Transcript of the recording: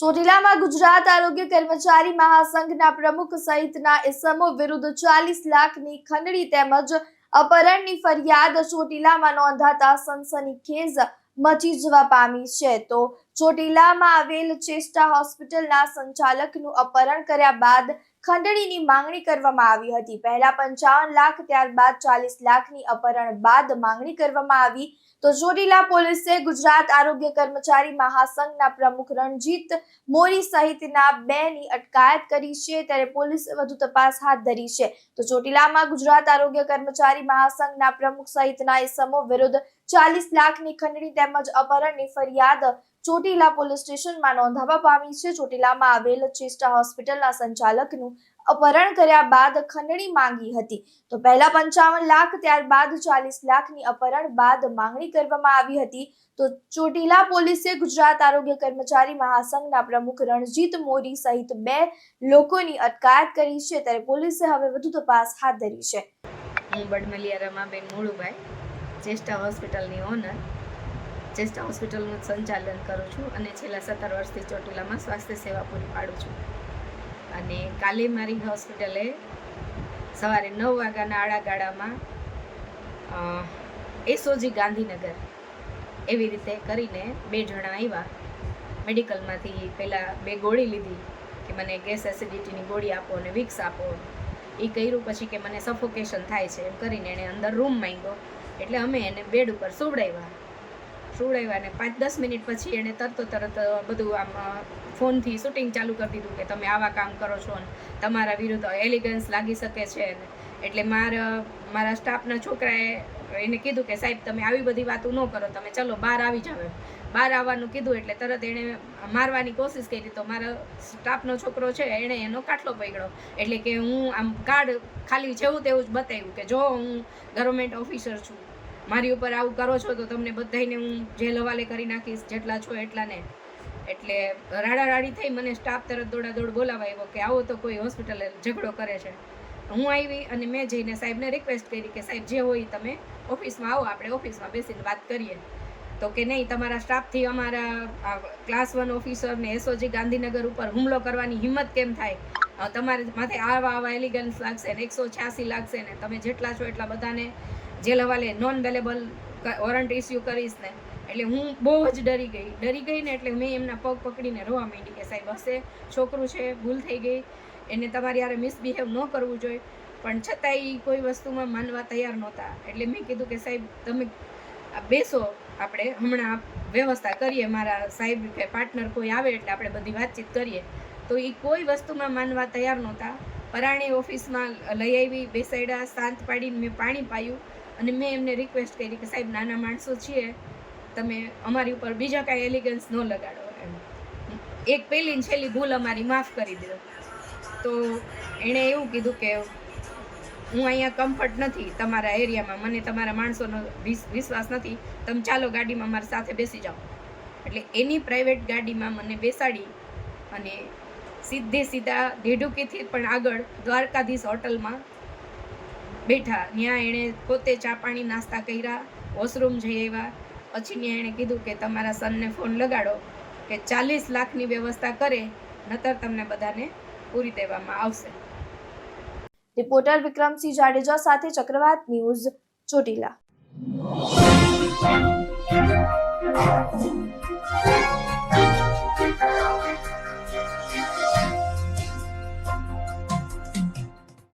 ચોટીલામાં ગુજરાત આરોગ્ય કર્મચારી મહાસંઘના પ્રમુખ સહિતના ઇસમો વિરુદ્ધ ચાલીસ લાખની ખંડણી તેમજ અપહરણની ફરિયાદ ચોટીલામાં નોંધાતા સનસનીખેજ મચી જવા પામી છે. તો ચોટીલામાં આવેલ ચેસ્ટા હોસ્પિટલના સંચાલકનું અપહરણ કર્યા બાદ ખંડણીની માંગણી કરવામાં આવી હતી. પહેલા પંચાવન લાખ, ત્યારબાદ ચાલીસ લાખની અપહરણ બાદ માંગણી કરવામાં આવી. તો ચોટીલા પોલીસે ગુજરાત આરોગ્ય કર્મચારી મહાસંઘના પ્રમુખ રણજીત મોરી સહિતના બેની અટકાયત કરી છે. ત્યારે પોલીસે વધુ તપાસ હાથ ધરી છે. તો ચોટીલામાં ગુજરાત આરોગ્ય કર્મચારી મહાસંઘના પ્રમુખ સહિતના ઇસમો વિરુદ્ધ ચાલીસ લાખની ખંડણી તેમજ અપહરણની ફરિયાદ ચોટીલા પોલીસ સ્ટેશનમાં નોંધાવા પામી છે. ચોટીલામાં આવેલ ચેસ્ટા હોસ્પિટલના સંચાલકનું અપહરણ કર્યા બાદ ખંડણી માંગી હતી. તો પહેલા પંચાવન લાખ, ત્યારબાદ ચાલીસ લાખની અપહરણ બાદ માંગણી કરવામાં આવી હતી. તો ચોટીલા પોલીસે ગુજરાત આરોગ્ય કર્મચારી મહાસંઘના પ્રમુખ રણજીત મોરી સહિત બે લોકોની અટકાયત કરી છે. ત્યારે પોલીસે હવે વધુ તપાસ હાથ ધરી છે. હું બડમલિયા રમાબેન મુળુભાઈ ચેસ્ટા હોસ્પિટલની ઓનર. ચેસ્ટા હોસ્પિટલનું સંચાલન કરું છું અને છેલ્લા સત્તર વર્ષથી ચોટીલામાં સ્વાસ્થ્ય સેવા પૂરી પાડું છું. અને કાલે મારી હોસ્પિટલે સવારે નવ વાગ્યાના આડા ગાળામાં એસઓજી ગાંધીનગર એવી રીતે કરીને બે જણા આવ્યા મેડિકલમાંથી પહેલાં બે ગોળી લીધી કે મને ગેસ એસિડિટીની ગોળી આપો અને વિક્સ આપો. એ કર્યું પછી કે મને સફોકેશન થાય છે એમ કરીને એણે અંદર રૂમ માંગ્યો. એટલે અમે એને બેડ ઉપર સુવડાવ્યા સુવડાવ્યા અને પાંચ દસ મિનિટ પછી એણે તરતો તરત બધું આમ ફોનથી શૂટિંગ ચાલુ કરી દીધું કે તમે આવા કામ કરો છો ને તમારા વિરુદ્ધ એલિગન્સ લાગી શકે છે ને એટલે મારા મારા સ્ટાફના છોકરાએ એને કીધું કે સાહેબ તમે આવી બધી વાતો ન કરો, તમે ચલો બહાર આવી જાવ બહાર આવવાનું કીધું એટલે તરત એણે મારવાની કોશિશ કરી તો મારા સ્ટાફનો છોકરો છે એણે એનો કાટલો પકડ્યો. એટલે કે હું આમ કાર્ડ ખાલી જેવું તેવું જ બતાવ્યું કે જો હું ગવર્મેન્ટ ઓફિસર છું મારી ઉપર આવું કરો છો તો તમને બધાને હું જેલ હવાલે કરી નાખીશ, જેટલા છો એટલાને. એટલે રાડારાડી થઈ મને સ્ટાફ તરત દોડાદોડ બોલાવા આવ્યો કે આવો તો કોઈ હોસ્પિટલે ઝઘડો કરે છે. હું આવી અને મેં જઈને સાહેબને રિક્વેસ્ટ કરી કે સાહેબ જે હોય તમે ઓફિસમાં આવો, આપણે ઓફિસમાં બેસીને વાત કરીએ. તો કે નહીં, તમારા સ્ટાફથી અમારા ક્લાસ વન ઓફિસર ને એસઓજી ગાંધીનગર ઉપર હુમલો કરવાની હિંમત કેમ થાય? તમારે માથે આવા આવા એલિગન્સ લાગશે ને, એકસો છ્યાસી લાગશે ને, તમે જેટલા છો એટલા બધાને જેલ હવાલે નોન વેલેબલ વોરંટ ઇસ્યુ કરીશ ને, એટલે હું બહુ જ ડરી ગઈ. ડરી ગઈ ને એટલે મેં એમના પગ પકડીને રોવા માંડી કે સાહેબ, હશે, છોકરું છે, ભૂલ થઈ ગઈ, એને તમારી યારે મિસબિહેવ ન કરવું જોઈએ. પણ છતાંય કોઈ વસ્તુમાં માનવા તૈયાર નહોતા. એટલે મેં કીધું કે સાહેબ, તમે બેસો, આપણે હમણાં વ્યવસ્થા કરીએ, મારા સાહેબ કે પાર્ટનર કોઈ આવે એટલે આપણે બધી વાતચીત કરીએ. તો એ કોઈ વસ્તુમાં માનવા તૈયાર નહોતા. પરાણી ઓફિસમાં લઈ આવી, બેસાડ્યા, શાંત પાડીને મેં પાણી પાયું. અને મેં એમને રિક્વેસ્ટ કરી કે સાહેબ, નાના માણસો છીએ, તમે અમારી ઉપર બીજા કાંઈ એલિગન્સ ન લગાડો એમ. એક પહેલી છેલ્લી ભૂલ અમારી માફ કરી દો. તો એણે એવું કીધું કે હું અહીંયા કમ્ફર્ટ નથી તમારા એરિયામાં મને તમારા માણસોનો વિસ- વિશ્વાસ નથી. તમે ચાલો ગાડીમાં મારી સાથે બેસી જાઓ. એટલે એની પ્રાઇવેટ ગાડીમાં મને બેસાડી અને સીધે સીધા ઢેઢુકીથી પણ આગળ દ્વારકાધીશ હોટલમાં બેઠા. ત્યાં એણે પોતે ચા પાણી નાસ્તા કર્યા વોશરૂમ જઈ આવ્યા. પછી ત્યાં એણે કીધું કે તમારા સનને ફોન લગાડો કે ચાલીસ લાખની વ્યવસ્થા કરે, નતર તમને બધાને પૂરી દેવામાં આવશે. રિપોર્ટર વિક્રમસિંહ જાડેજા સાથે ચક્રવાત ન્યૂઝ ચોટીલા.